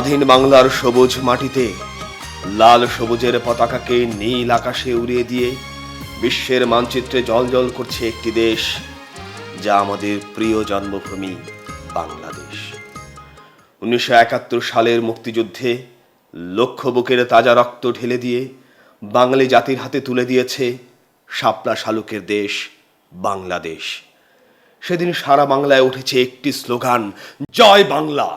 স্বাধীন বাংলার সবুজ মাটিতে, লাল সবুজের পতাকাকে নীল আকাশে উড়িয়ে দিয়ে বিশ্বের মানচিত্রে জলজল করছে একটি দেশ, যা আমাদের প্রিয় জন্মভূমি বাংলাদেশ। উনিশশো একাত্তর সালের মুক্তিযুদ্ধে লক্ষ বুকের তাজা রক্ত ঢেলে দিয়ে বাঙালি জাতির হাতে তুলে দিয়েছে শাপলা শালুকের দেশ বাংলাদেশ। সেদিন সারা বাংলায় উঠেছে একটি স্লোগান, জয় বাংলা।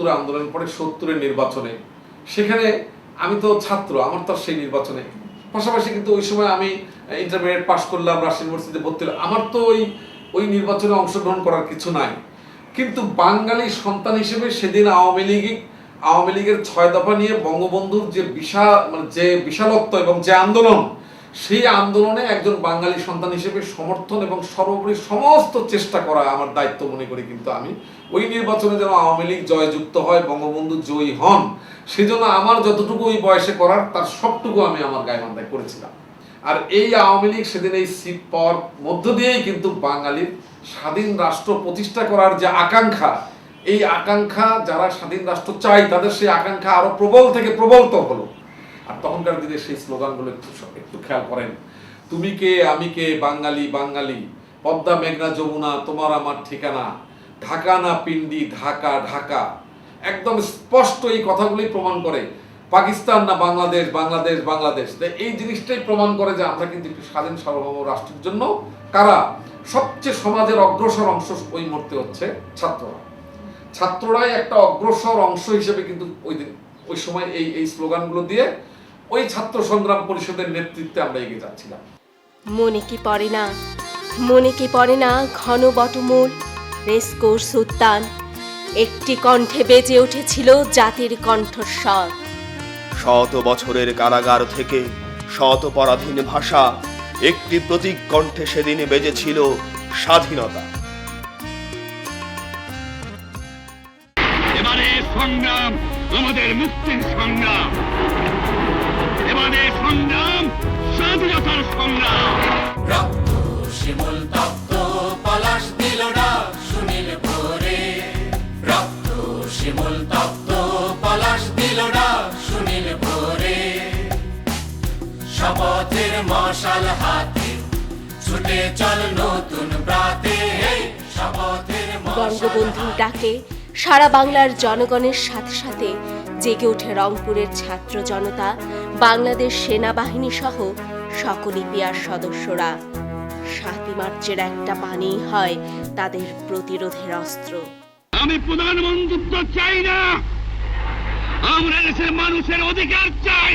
উনসত্তরে আন্দোলনের পরে সত্তরের নির্বাচনে। সেখানে আমি তো ছাত্র, আমার তো সেই নির্বাচনে। পাশাপাশি কিন্তু ওই সময় আমি ইন্টারমিডিয়েট পাশ করলাম রাজশাহী ইউনিভার্সিটিতে ভর্তি হলাম। আমার তো ওই ওই নির্বাচনে অংশগ্রহণ করার কিছু নাই। কিন্তু বাঙালি সন্তান হিসেবে সেদিন আওয়ামী লীগ, আওয়ামী লীগের ছয় দফা নিয়ে বঙ্গবন্ধুর যে বিশাল মানে যে বিশালত্ব এবং যে আন্দোলন, সেই আন্দোলনে একজন বাঙালি সন্তান হিসেবে সমর্থন এবং সর্বোপরি সমস্ত চেষ্টা করা আমার দায়িত্ব মনে করি কিন্তু আমি। ওই নির্বাচনে যেন আওয়ামী লীগ জয়যুক্ত হয়, বঙ্গবন্ধু জয়ী হন, সেজন্য আমার যতটুকু ওই বয়সে করার, তার সবটুকু আমি আমার গায়ে করেছিলাম। আর এই আওয়ামী লীগ সেদিন এই সিট পাওয়ার মধ্য দিয়েই কিন্তু বাঙালির স্বাধীন রাষ্ট্র প্রতিষ্ঠা করার যে আকাঙ্ক্ষা, এই আকাঙ্ক্ষা যারা স্বাধীন রাষ্ট্র চাই তাদের সেই আকাঙ্ক্ষা আরও প্রবল থেকে প্রবলতর হলো। আর তখনকার দিনে সেই স্লোগানগুলো একটু একটু খেয়াল করেন। তুমি কে, আমি কে, বাঙালি বাঙালি, পদ্মা, মেঘনা, যমুনা, তোমার আমার ঠিকানা। ঢাকা না পিন্ডি, ঢাকা ঢাকা। একদম স্পষ্ট এই কথাগুলি প্রমাণ করে। পাকিস্তান না বাংলাদেশ বাংলাদেশ বাংলাদেশ। এই জিনিসটাই প্রমাণ করে যে আমরা কিন্তু একটি স্বাধীন সার্বভৌম রাষ্ট্রের জন্য কারা? সবচেয়ে সমাজের অগ্রসর অংশ ওই মুহূর্তে হচ্ছে ছাত্ররা। ছাত্ররাই একটা অগ্রসর অংশ হিসেবে কিন্তু ওই দিন, ওই সময় এই এই স্লোগানগুলো দিয়ে ওই ছাত্র সংগ্রাম পরিষদের নেতৃত্বে আমরা এগিয়ে যাচ্ছিলাম। মনে কি পড়ে না? মনে কি পড়ে না ঘন বটমূল? রেসকোর্স উদ্যান একটি কণ্ঠে বেজে উঠেছিল জাতির কণ্ঠস্বর। শত বছরের কারাগার থেকে শত পরাধীন ভাষা একটি প্রতীক কণ্ঠে সেদিন বেজেছিল স্বাধীনতা। এবারে সংগ্রাম আমাদের মুক্তির সংগ্রাম। এবারে সংগ্রাম স্বাধীনতার সংগ্রাম। রক্ত শিমুল তপ্ত মশাল হাতে ছুটে চল নতুন প্রাতে বঙ্গবন্ধুর ডাকে সারা বাংলার জনগণের সাথে সাথে জেগে ওঠে রংপুরের ছাত্র জনতা বাংলাদেশ সেনাবাহিনী সহ সকল ইপিআর সদস্যরা। সাতই মার্চের একটা পানি হয় তাদের প্রতিরোধের অস্ত্র। আমি প্রধানমন্ত্রিত্ব চাই না আমরা দেশের মানুষের অধিকার চাই।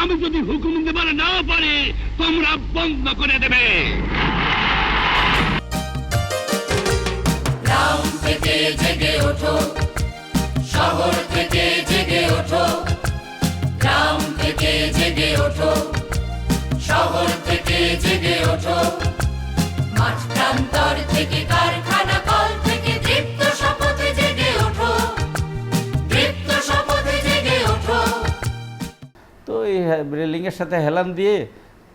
আমি যদি হুকুম দেবার না পারি, তোমরা বন্ধ করে দেবে। থেকে জেগে ওঠো, শহর থেকে জেগে ওঠো, গ্রাম থেকে জেগে ওঠো, শহর থেকে জেগে ওঠো। রেলিংয়ের সাথে হেলান দিয়ে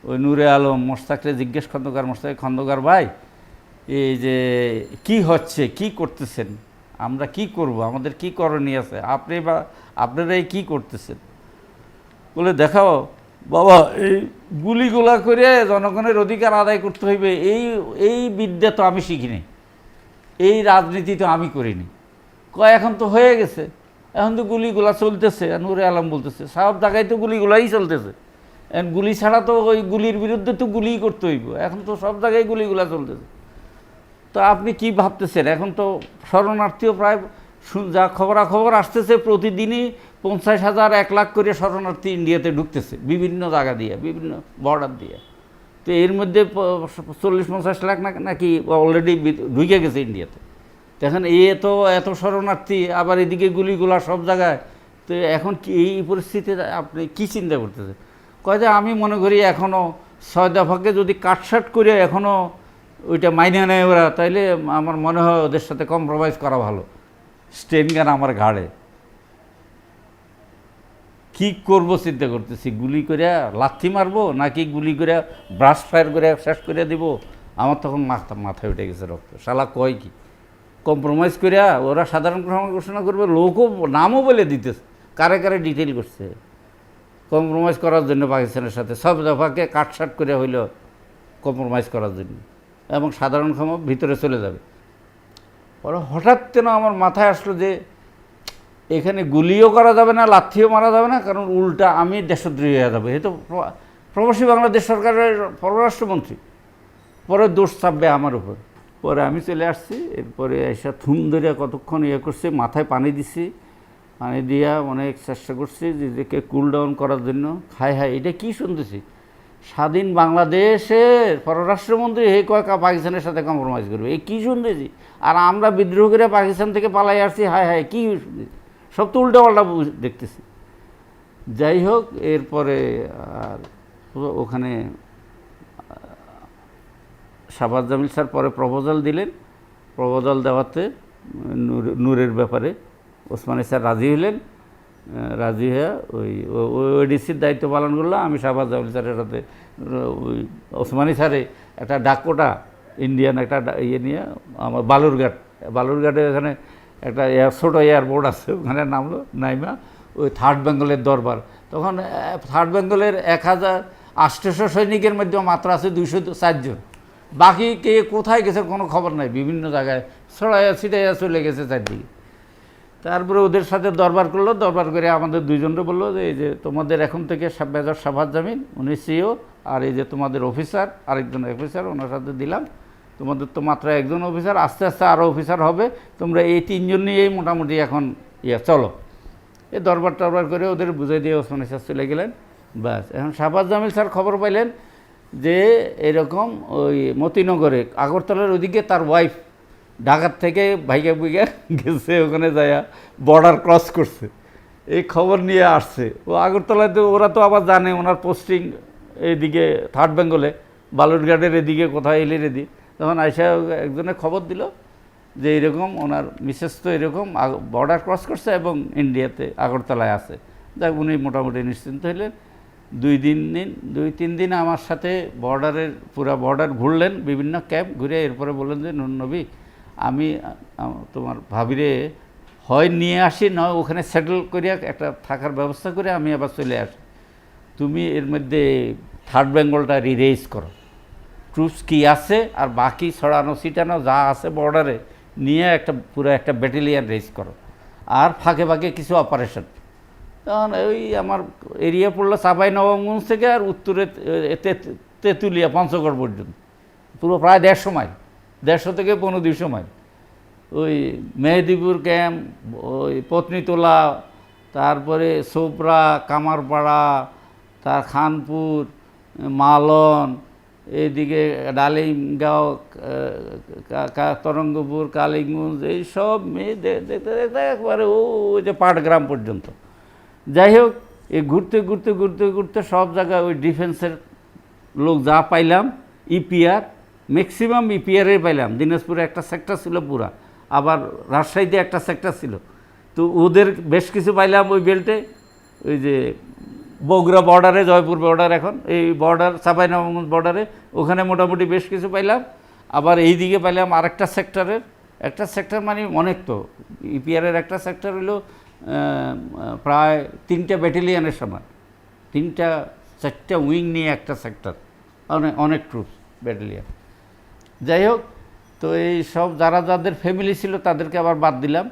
ওই নূরে আলম মোস্তাকরে জিজ্ঞেস খন্দকার মোস্তাক খন্দকার, ভাই, এই যে কি হচ্ছে? কি করতেছেন? আমরা কি করব? আমাদের কি করণীয় আছে? আপনি বা, আপনারাই কী করতেছেন? বলে, দেখাও, বাবা, এই গুলিগুলা করে জনগণের অধিকার আদায় করতে হইবে, এই এই বিদ্যা তো আমি শিখিনি, এই রাজনীতি তো আমি করিনি। কয়, এখন তো হয়ে গেছে। এখন তো গুলিগুলা চলতেছে নূরে আলম বলতেছে। সব জায়গায় তো গুলিগুলাই চলতেছে। এখন গুলি ছাড়া তো ওই গুলির বিরুদ্ধে তো গুলিই করতে হইব। এখন তো সব জায়গায় গুলিগুলা চলতেছে। তো আপনি কি ভাবতেছেন? এখন তো শরণার্থীও প্রায় যা খবরাখবর আসতেছে প্রতিদিনই পঞ্চাশ হাজার এক লাখ করে শরণার্থী ইন্ডিয়াতে ঢুকতেছে, বিভিন্ন জায়গা দিয়ে, বিভিন্ন বর্ডার দিয়ে। তো এর মধ্যে চল্লিশ পঞ্চাশ লাখ নাকি অলরেডি ঢুকে গেছে ইন্ডিয়াতে। তো এখন এ তো এত শরণার্থী, আবার এদিকে গুলিগুলা সব জায়গায়। তো এখন এই পরিস্থিতিতে আপনি কি চিন্তা করতেছেন? কয় যে আমি মনে করি এখনও ছয় দফাকে যদি কাটসাট করে এখনও ওইটা মাইনে নেয় ওরা, তাইলে আমার মনে হয় ওদের সাথে কম্প্রোমাইজ করা ভালো। স্টেন গান আমার ঘাড়ে। কি করব চিন্তা করতেছি? গুলি করে লাথি মারবো নাকি গুলি করে ব্রাশ ফায়ার করে শেষ করে দিব? আমার তখন মাথা মাথায় উঠে গেছে রক্ত। শালা কয় কি? কম্প্রোমাইজ করে ওরা সাধারণ ক্ষমা ঘোষণা করবে, লোকও নামও বলে দিতেছে। কারে কারে ডিটেল করছে? কম্প্রোমাইজ করার জন্য পাকিস্তানের সাথে সব দফাকে কাটসাট করে হইল কম্প্রোমাইজ করার জন্য। এবং সাধারণ ক্ষমা ভিতরে চলে যাবে। পরে হঠাৎ যেন আমার মাথায় আসলো যে, এখানে গুলিও করা যাবে না, লাথিও মারা যাবে না, কারণ উল্টা আমি দেশদ্রোহী হয়ে যাবে। এ তো প্রবাসী বাংলাদেশ সরকারের পররাষ্ট্রমন্ত্রী। পরে দোষ চাপবে আমার উপর। পরে আমি চলে আসছি, এরপরে এসে থুম ধরে কতক্ষণ ইয়ে করছে, মাথায় পানি দিছি, পানি দিয়া অনেক চেষ্টা করছি নিজেকে কুল ডাউন করার জন্য। হায় হায়, এটা কি শুনতেছি? স্বাধীন বাংলাদেশের পররাষ্ট্রমন্ত্রী হে কয় কা পাকিস্তানের সাথে কম্প্রোমাইজ করবে? এই কী শুনতেছি? আর আমরা বিদ্রোহ করে পাকিস্তান থেকে পালাই আসছি, হায় হায়, কী শুনতেছি? সব তো উল্টাপাল্টা দেখতেছি। যাই হোক, এরপরে আর ওখানে শাবাজ জামিল স্যার পরে প্রপোজাল দিলেন। প্রপোজাল দেওয়াতে নূরের ব্যাপারে ওসমানী স্যার রাজি হলেন। রাজি হয়ে ওই ওডিসির দায়িত্ব পালন করল। আমি শাহবাজ জামিল স্যারের সাথে ওই ওসমানী স্যারে একটা ডাকোটা, ইন্ডিয়ান একটা ইয়ে নিয়ে আমার বালুরঘাট, বালুরঘাটে এখানে একটা ছোটো এয়ারপোর্ট আছে, ওখানে নামলো, নাইমা, ওই থার্ড বেঙ্গলের দরবার। তখন থার্ড বেঙ্গলের এক হাজার আষ্টশো সৈনিকের মধ্যে মাত্র আছে দুইশো চারজন। বাকি কে কোথায় গেছে কোনো খবর নাই, বিভিন্ন জায়গায় ছড়াইয়া ছিটাইয়া চলে গেছে চারদিকে। তারপরে ওদের সাথে দরবার করল, দরবার করে আমাদের দুইজনকে বলল যে, এই যে তোমাদের এখন থেকে মেজর সাফাত জামিন, উনি সিও, আর এই যে তোমাদের অফিসার, আরেকজন অফিসার, ওনার সাথে দিলাম। তোমাদের তো মাত্র একজন অফিসার, আস্তে আস্তে আরও অফিসার হবে, তোমরা এই তিনজন নিয়েই মোটামুটি এখন ইয়ে চলো। এই দরবার টরবার করে ওদের বুঝাই দিয়ে ওসমানী স্যার চলে গেলেন। ব্যাস এখন শাহবাজ জামিল স্যার খবর পাইলেন যে এরকম ওই মতিনগরে, আগরতলার ওদিকে তার ওয়াইফ ঢাকার থেকে ভাইগা বুইগা গেছে, ওখানে যায়া বর্ডার ক্রস করছে। এই খবর নিয়ে আসছে। ও আগরতলায় তো ওরা তো আবার জানে, ওনার পোস্টিং এদিকে থার্ড বেঙ্গলে বালুরঘাটের এদিকে, কোথায় এলে এদিকে। তখন আইসা একজনে খবর দিল যে এরকম ওনার মিসেস তো এরকম বর্ডার ক্রস করছে এবং ইন্ডিয়াতে আগরতলায় আছে। যাক, উনি মোটামুটি নিশ্চিন্ত হইলেন। দুই দিন দিন, দুই তিন দিন আমার সাথে বর্ডারের পুরা বর্ডার ঘুরলেন, বিভিন্ন ক্যাম্প ঘুরে এরপরে বললেন যে, নুন নবী, আমি তোমার ভাবিরে হয় নিয়ে আসি, নয় ওখানে সেটেল করিয়া একটা থাকার ব্যবস্থা করে আমি আবার চলে আসি। তুমি এর মধ্যে থার্ড বেঙ্গলটা রিরেজ করো। ট্রুপস কি আছে আর বাকি ছড়ানো, ছিটানো, যা আছে বর্ডারে নিয়ে একটা পুরো একটা ব্যাটালিয়ান রেজ করো। আর ফাঁকে ফাঁকে কিছু অপারেশন তখন ওই আমার এরিয়া পড়ল চাপাই নবমগঞ্জ থেকে আর উত্তরে তেঁতুলিয়া, পঞ্চগড় পর্যন্ত। পুরো প্রায় দেড়শো মাইল দেড়শো থেকে পনেরো দুশো মাইল ওই মেহেদিপুর ক্যাম্প, ওই পত্নীতলা, তারপরে সোপরা, কামারপাড়া, তার খানপুর, মালন এইদিকে ডালিমগাঁও তরঙ্গপুর, কালীগঞ্জ, এইসব মেয়ে দে- দেখতে দেখতে একবারে ও যে পাটগ্রাম পর্যন্ত। যাই হোক এই ঘুরতে ঘুরতে ঘুরতে ঘুরতে সব জায়গায় ওই ডিফেন্সের লোক যা পাইলাম ইপিআর ম্যাক্সিমাম ইপিআরে পাইলাম। দিনাজপুরে একটা সেক্টর ছিল পুরা, আবার রাজশাহীতে একটা সেক্টর ছিল। তো ওদের বেশ কিছু পাইলাম ওই বেল্টে ওই যে বগুড়া বর্ডারে জয়পুর বর্ডার এখন, এই বর্ডার চাঁপাইনবাবগঞ্জ বর্ডারে ওখানে মোটামুটি বেশ কিছু পাইলাম। আবার এই দিকে পাইলাম আরেকটা সেক্টরের একটা সেক্টর মানে অনেক তো ইপিআরের একটা সেক্টর হলো প্রায় তিনটা ব্যাটালিয়ানের সমান। তিনটা, চারটা উইং নিয়ে একটা সেক্টর। অনেক অনেক ট্রুপস ব্যাটালিয়ান। যাই হোক, তো এই সব যারা যাদের ফ্যামিলি ছিল তাদেরকে আবার বাদ দিলাম।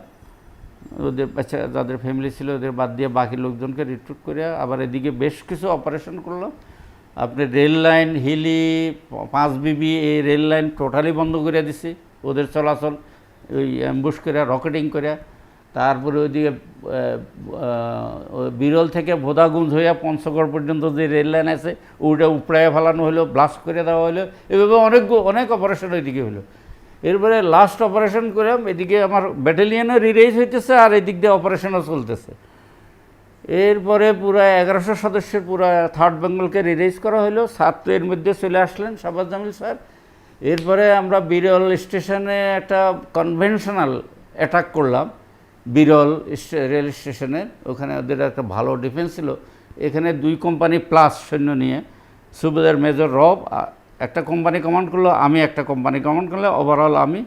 ওদের আচ্ছা যাদের ফ্যামিলি ছিল ওদের বাদ দিয়ে বাকি লোকজনকে রিক্রুট করে আবার এদিকে বেশ কিছু অপারেশন করলাম। আপনি রেল লাইন হিলি পাঁচ বিবি, এই রেল লাইন টোটালি বন্ধ করে দিছে। ওদের চলাচল, ওই অ্যাম্বুশ করে রকেটিং করে। তারপরে ওইদিকে বিরল থেকে ভোদাগুঞ্জ হইয়া পঞ্চগড় পর্যন্ত যে রেল লাইন আছে, ওইটা উপড়ায় ফেলানো হলো ব্লাস্ট করে দেওয়া হলো এভাবে অনেক অনেক অপারেশন ওইদিকে হলো এরপরে লাস্ট অপারেশন করে এদিকে আমার ব্যাটালিয়ানও রিরেজ হইতেছে আর এদিক দিয়ে অপারেশনও চলতেছে। এরপরে পুরো এগারোশো সদস্যের পুরো থার্ড বেঙ্গলকে রিরেজ করা হলো তো এর মধ্যে চলে আসলেন শাবাজ জামিল স্যার। এরপরে আমরা বিরল স্টেশনে একটা কনভেনশনাল অ্যাটাক করলাম। বিরল রেল স্টেশনের ওখানে ওদের একটা ভালো ডিফেন্স ছিল। এখানে দুই কোম্পানি প্লাস সৈন্য নিয়ে, সুবেদার মেজর রব একটা কোম্পানি কমান্ড করল, আমি একটা কোম্পানি কমান্ড করলে ওভারঅল আমি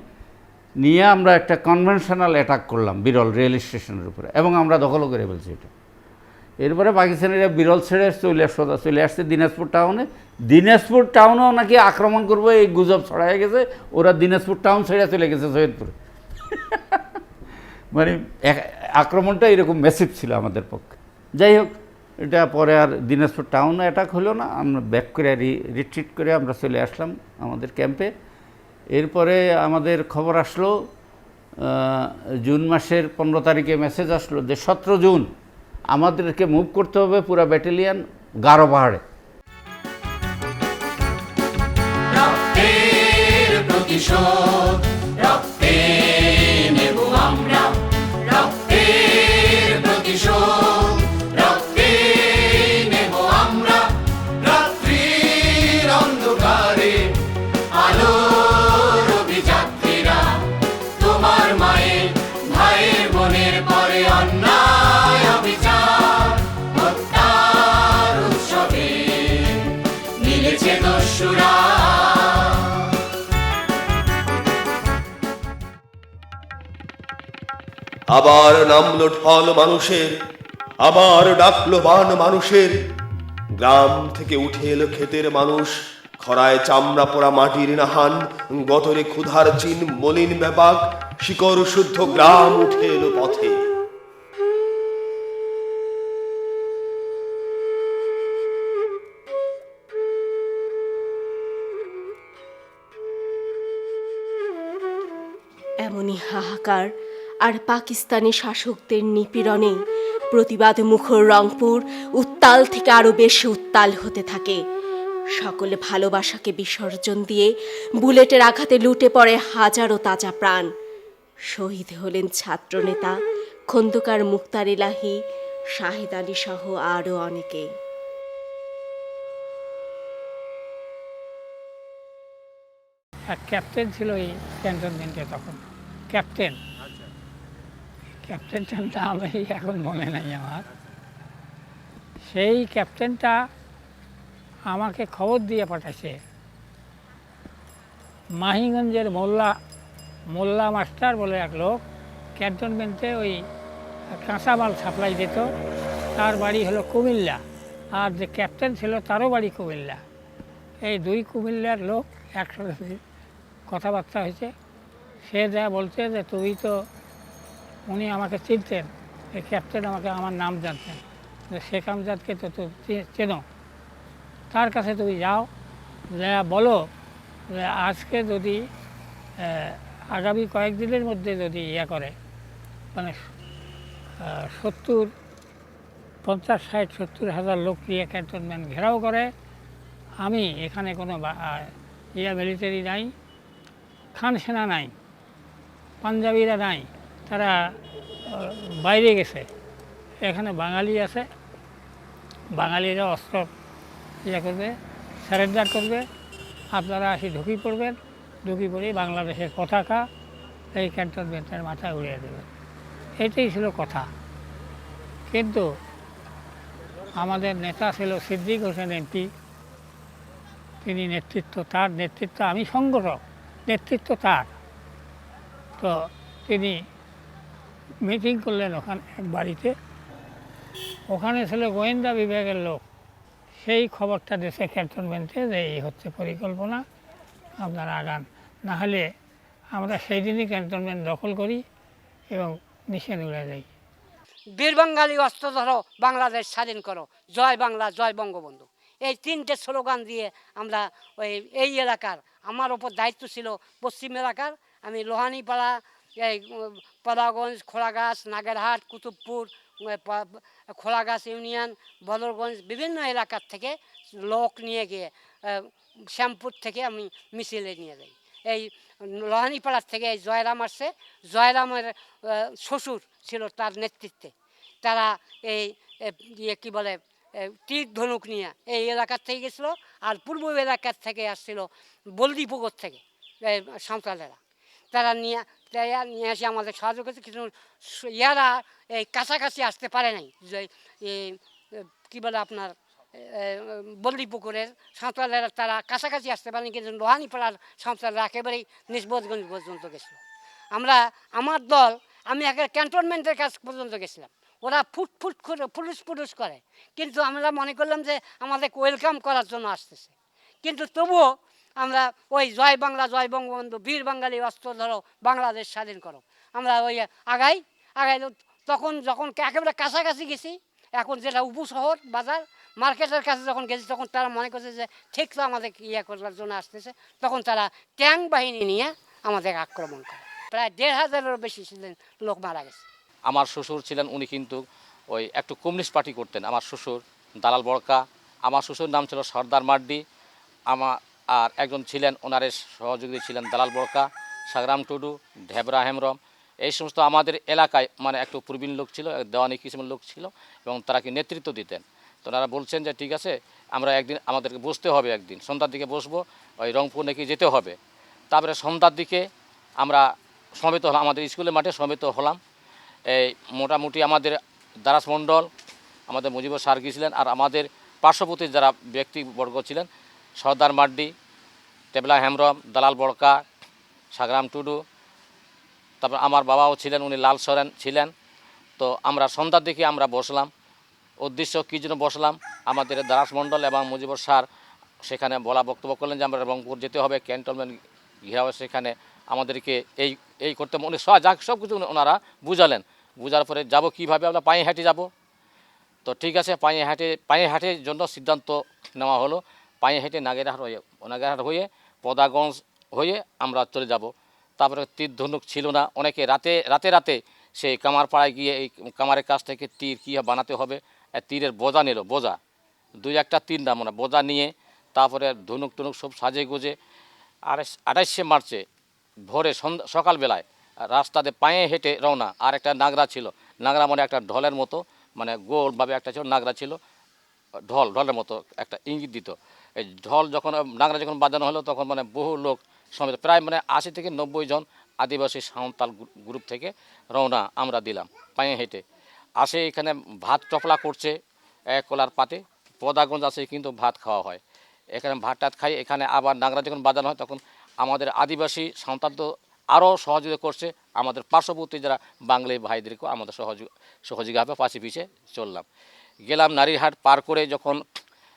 নিয়ে আমরা একটা কনভেনশনাল অ্যাটাক করলাম বিরল রেল স্টেশনের উপরে, এবং আমরা দখলও করে ফেলছি এটা। এরপরে পাকিস্তানিরা বিরল ছেড়ে আসছে চলে সোজা চলে আসছে দিনাজপুর টাউনে দিনাজপুর টাউনেও নাকি আক্রমণ করব, এই গুজব ছড়াই গেছে, ওরা দিনাজপুর টাউন ছেড়ে চলে গেছে সৈয়দপুরে। মানে আক্রমণটা এরকম মেসিভ ছিল আমাদের পক্ষে। যাই হোক, এটা পরে আর দিনাজপুর টাউন অ্যাটাক হলো না, আমরা ব্যাক করে রিট্রিট করে আমরা চলে আসলাম আমাদের ক্যাম্পে এরপরে আমাদের খবর আসলো জুন মাসের পনেরো তারিখে মেসেজ আসলো যে সতেরো জুন আমাদেরকে মুভ করতে হবে পুরা ব্যাটালিয়ান গারো পাহাড়ে। প্রতিশোধ। আবার নামলো ঢল মানুষের, আবার ডাকলো বান মানুষের। গ্রাম থেকে উঠে এলো ক্ষেতের মানুষ, খরায় চামড়া পোড়া মাটির নাহান, গতরে ক্ষুধার চিন মলিন ব্যাপাক, শিকড় শুদ্ধ গ্রাম উঠে এলো পথে। এমনই হাহাকার আর পাকিস্তানি শাসকদের নিপীড়নে প্রতিবাদ মুখর রংপুর উত্তাল থেকে আরও বেশি উত্তাল হতে থাকে। সকলে ভালোবাসাকে বিসর্জন দিয়ে বুলেটের আঘাতে লুটে পড়ে হাজারো তাজা প্রাণ। শহীদ হলেন ছাত্রনেতা খন্দকার মুক্তার ইলাহি শাহেদ আলী সহ আরও অনেকে ক্যাপ্টেন ছিল এই ক্যান্টনমেন্টে তখন। ক্যাপ্টেন ক্যাপ্টেনটার নাম এই এখন মনে নাই আমার। সেই ক্যাপ্টেনটা আমাকে খবর দিয়ে পাঠাইছে। মাহিগঞ্জের মোল্লা মোল্লা মাস্টার বলে এক লোক ক্যান্টনমেন্টে ওই কাঁচামাল সাপ্লাই দিত। তার বাড়ি হলো কুমিল্লা। আর যে ক্যাপ্টেন ছিল তারও বাড়ি কুমিল্লা। এই দুই কুমিল্লার লোক একসাথে কথাবার্তা হয়েছে। সে যা বলছে যে তুমি তো উনি আমাকে চিনতেন এই ক্যাপ্টেন আমাকে আমার নাম জানতেন। যে শেখ আমজাদকে তো তুমি চেনো। তার কাছে তুমি যাও, যা বলো, যে আজকে যদি আগামী কয়েকদিনের মধ্যে যদি ইয়া করে মানে সত্তর, পঞ্চাশ, ষাট, সত্তর হাজার লোক নিয়ে ক্যান্টনমেন্ট ঘেরাও করে, আমি এখানে কোনো ইয়া মিলিটারি নাই, খান সেনা নাই, পাঞ্জাবিরা নাই তারা বাইরে গেছে। এখানে বাঙালি আছে। বাঙালিরা অস্ত্র ইয়ে করবে, সারেন্ডার করবে। আপনারা আসি ঢুকি পড়বেন। ঢুকি পড়ে বাংলাদেশের পতাকা এই ক্যান্টনমেন্টের মাথায় উড়িয়ে দেবেন। এটাই ছিল কথা। কিন্তু আমাদের নেতা ছিল সিদ্দিক হোসেন এমপি। তিনি নেতৃত্ব, তার নেতৃত্ব আমি সংগঠক, নেতৃত্ব তার। তো তিনি মিটিং করলেন ওখানে এক বাড়িতে। ওখানে ছিল গোয়েন্দা বিভাগের লোক। সেই খবরটা দেশে ক্যান্টনমেন্টে যে এই হচ্ছে পরিকল্পনা, আপনারা আগান। না হলে আমরা সেই দিনই ক্যান্টনমেন্ট দখল করি এবং নিষেধ উড়ে যাই। বীর বাঙালি অস্ত্র ধরো, বাংলাদেশ স্বাধীন করো। জয় বাংলা, জয় বঙ্গবন্ধু। এই তিনটে স্লোগান দিয়ে আমরা ওই, এই এলাকার, আমার ওপর দায়িত্ব ছিল পশ্চিম এলাকার। আমি লোহানীপাড়া এই পদাগঞ্জ খোলাগাছ, নাগেরহাট, কুতুবপুর খোলাগাছ ইউনিয়ন, বদরগঞ্জ বিভিন্ন এলাকার থেকে লোক নিয়ে গিয়ে শ্যামপুর থেকে আমি মিছিলে নিয়ে যাই। এই লোহানীপাড়ার থেকে এই জয়রাম আসছে। জয়রামের শ্বশুর ছিল তার নেতৃত্বে। তারা এই ইয়ে কী বলে তীর ধনুক নিয়ে এই এলাকার থেকে গেছিল আর পূর্ব এলাকার থেকে আসছিল বলদিপুকুর থেকে সাঁওতালেরা। তারা নিয়ে নিয়ে এসে আমাদের সাহায্য করেছে। কিন্তু ইয়ারা এই কাছাকাছি আসতে পারে নাই। যে কী বলে আপনার বল্লিপুকুরের সাঁওতালেরা তারা কাছাকাছি আসতে পারেনি, কিন্তু লোহানিপাড়ার সাঁওতালরা একেবারেই নিষ্বোধগঞ্জ পর্যন্ত গেছিল। আমরা, আমার দল, আমি একের ক্যান্টনমেন্টের কাছ পর্যন্ত গেছিলাম। ওরা ফুট ফুট করে ফুলুস ফুলুস করে। কিন্তু আমরা মনে করলাম যে আমাদের ওয়েলকাম করার জন্য আসতেছে। কিন্তু তবুও আমরা ওই জয় বাংলা, জয় বঙ্গবন্ধু, বীর বাঙালি অস্ত্র ধরো, বাংলাদেশ স্বাধীন করো। আমরা ওই আগাই আগাই তখন যখন একেবারে কাছাকাছি গেছি, এখন যেটা উপশহর বাজার, মার্কেটের কাছে যখন গেছি, তখন তারা মনে করছে যে ঠিক তো আমাদের ইয়ে করার জন্য আসতেছে। তখন তারা ট্যাঙ্ক বাহিনী নিয়ে আমাদের আক্রমণ করে। প্রায় দেড় হাজারেরও বেশি ছিলেন, লোক মারা গেছে। আমার শ্বশুর ছিলেন, উনি কিন্তু ওই একটু কমিউনিস্ট পার্টি করতেন। আমার শ্বশুর দালাল বড়কা, আমার শ্বশুর নাম ছিল সর্দার মার্ডি আমার আর একজন ছিলেন ওনারের সহযোগী ছিলেন দালাল বড়কা সাগরাম টুডু, ঢেবরা হেমরম। এই সমস্ত আমাদের এলাকায় মানে একটু প্রবীণ লোক ছিল দেওয়ানি কিসিমের লোক ছিল এবং তারা কি নেতৃত্ব দিতেন। তো ওনারা বলছেন যে, ঠিক আছে, আমরা একদিন আমাদেরকে বসতে হবে একদিন। সন্ধ্যার দিকে বসবো, ওই রংপুর নাকি যেতে হবে। তারপরে সন্ধ্যার দিকে আমরা সমেত হলাম, আমাদের স্কুলের মাঠে সমেত হলাম। এই মোটামুটি আমাদের দারাস মণ্ডল, আমাদের মুজিবুর স্যার গিয়েছিলেন আর আমাদের পার্শ্ববর্তী যারা ব্যক্তিবর্গ ছিলেন, সর্দার মার্ডি টেবলা হেমরম দালাল বড়কা, সাগরাম টুডু, তারপর আমার বাবাও ছিলেন, উনি লাল সরেন ছিলেন। তো আমরা সন্ধ্যার দিকে আমরা বসলাম। উদ্দেশ্য কী জন্য বসলাম? আমাদের দারাস মণ্ডল এবং মুজিবুর স্যার সেখানে বলা বক্তব্য করলেন যে, আমরা রংপুর যেতে হবে, ক্যান্টনমেন্ট ঘেরাও সেখানে আমাদেরকে এই এই করতে উনি সব, যা সব কিছু ওনারা বুঝালেন। বুঝার পরে যাব কীভাবে, আমরা পায়ে হেঁটে যাব। তো ঠিক আছে, পায়ে হেঁটে, পায়ে হেঁটের জন্য সিদ্ধান্ত নেওয়া হলো। পায়ে হেঁটে নাগেরহাট হয়ে নাগেরহাট হয়ে পদাগঞ্জ হয়ে আমরা চলে যাব। তারপরে তীর ধনুক ছিল না। অনেকে রাতে রাতে রাতে সেই কামার পাড়ায় গিয়ে এই কামারের কাছ থেকে তীর কী বানাতে হবে তীরের বোঝা নিল, বোঝা। দুই একটা তীর না মানে বোঝা নিয়ে তারপরে ধনুক টনুক সব সাজে গুজে আড়াইশ আঠাইশে মার্চে ভোরে সন্ধ্যা, সকালবেলায় রাস্তাতে পায়ে হেঁটে রওনা। আর একটা নাগরা ছিল। নাগরা মানে একটা ঢলের মতো মানে গোলভাবে একটা ছিল, নাগরা ছিল, ঢল, ঢলের মতো একটা ইঙ্গিত দিত। এই ঢল যখন নাগরা যখন বাজানো হলো, তখন মানে বহু লোক সমেত প্রায় মানে আশি থেকে নব্বই জন আদিবাসী সাঁওতাল গ্রুপ থেকে রওনা আমরা দিলাম পায়ে হেঁটে। আসে এখানে ভাত টপলা করছে কলার পাতে, পদাগঞ্জ আসে কিন্তু ভাত খাওয়া হয়। এখানে ভাত টাত খাই, এখানে আবার নাগরা যখন বাজানো হয়, তখন আমাদের আদিবাসী সাঁওতাল তো আরও সহযোগিতা করছে, আমাদের পার্শ্ববর্তী যারা বাঙালি ভাইদেরকেও আমাদের সহযোগ সহযোগিতা পাশে পিছিয়ে চললাম। গেলাম নারীহাট পার করে যখন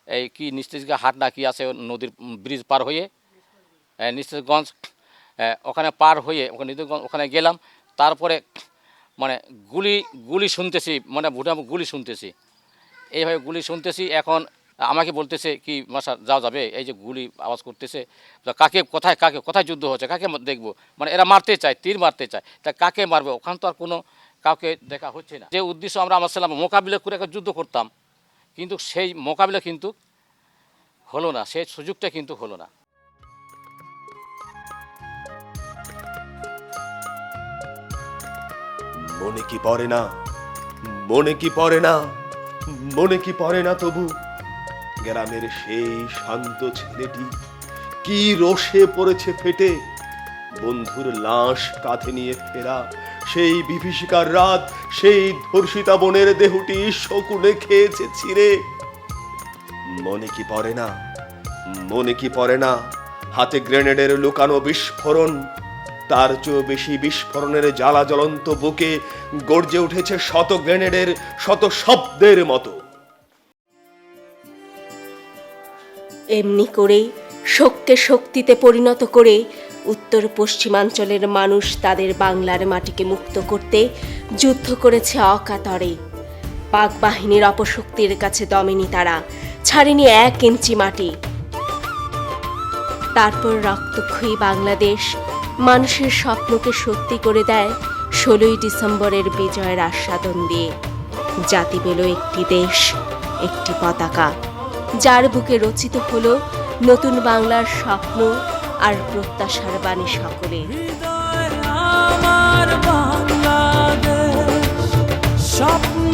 এই কি নিস্তেজগা হাট না কি আছে নদীর ব্রিজ পার হয়ে? আহ, নিস্তেজগঞ্জ আহ, ওখানে পার হয়ে ওখানে নিস্তেজগঞ্জ ওখানে গেলাম। তারপরে মানে গুলি গুলি শুনতেছি মানে ভুটা গুলি শুনতেছি। এইভাবে গুলি শুনতেছি এখন আমাকে বলতেছে কি মাসা যাওয়া যাবে? এই যে গুলি আওয়াজ করতেছে। কাকে কোথায় কাকে কোথায় যুদ্ধ হচ্ছে? কাকে দেখব? মানে এরা মারতে চায় তীর মারতে চায়। তা কাকে মারবে? ওখানে তো আর কোনো কাউকে দেখা হচ্ছে না। যে উদ্দেশ্য আমরা আমার ছিলাম মোকাবিলা করে একটা যুদ্ধ করতাম কিন্তু সেই মোকাবিলা কিন্তু হলো না, সেই সুযোগটা কিন্তু হলো না। মনে কি পড়ে না? মনে কি পড়ে না? মনে কি পড়ে না তবু? গ্রামের সেই শান্ত ছেলেটি কি রোষে পড়েছে ফেটে? বন্ধুর লাশ কাঁধে নিয়ে ফেরা সেই বিভীষিকার রাত, সেই ধর্ষিতা বোনের দেহটি শকুনে খেয়েছে ছিঁড়ে। মনে কি পড়ে না? মনে কি পড়ে না? হাতে গ্রেনেডের লুকানো বিস্ফোরণ, তার চেয়েও বেশি বিস্ফোরণের জ্বালা জ্বলন্ত বুকে গর্জে উঠেছে শত গ্রেনেডের, শত শব্দের মতো। এমনি করে শোককে শক্তিতে পরিণত করে উত্তর পশ্চিমাঞ্চলের মানুষ তাদের বাংলার মাটিকে মুক্ত করতে যুদ্ধ করেছে অকাতরে। পাক বাহিনীর অপশক্তির কাছে দমেনি তারা, ছাড়েনি এক ইঞ্চি মাটি। তারপর রক্তক্ষয়ী বাংলাদেশ মানুষের স্বপ্নকে সত্যি করে দেয় ষোলোই ডিসেম্বরের বিজয়ের আস্বাদন দিয়ে। জাতি পেল একটি দেশ, একটি পতাকা, যার বুকে রচিত হলো নতুন বাংলার স্বপ্ন আর প্রত্যাশার বাণী সকলে। আমার বাংলাদেশ স্বপ্ন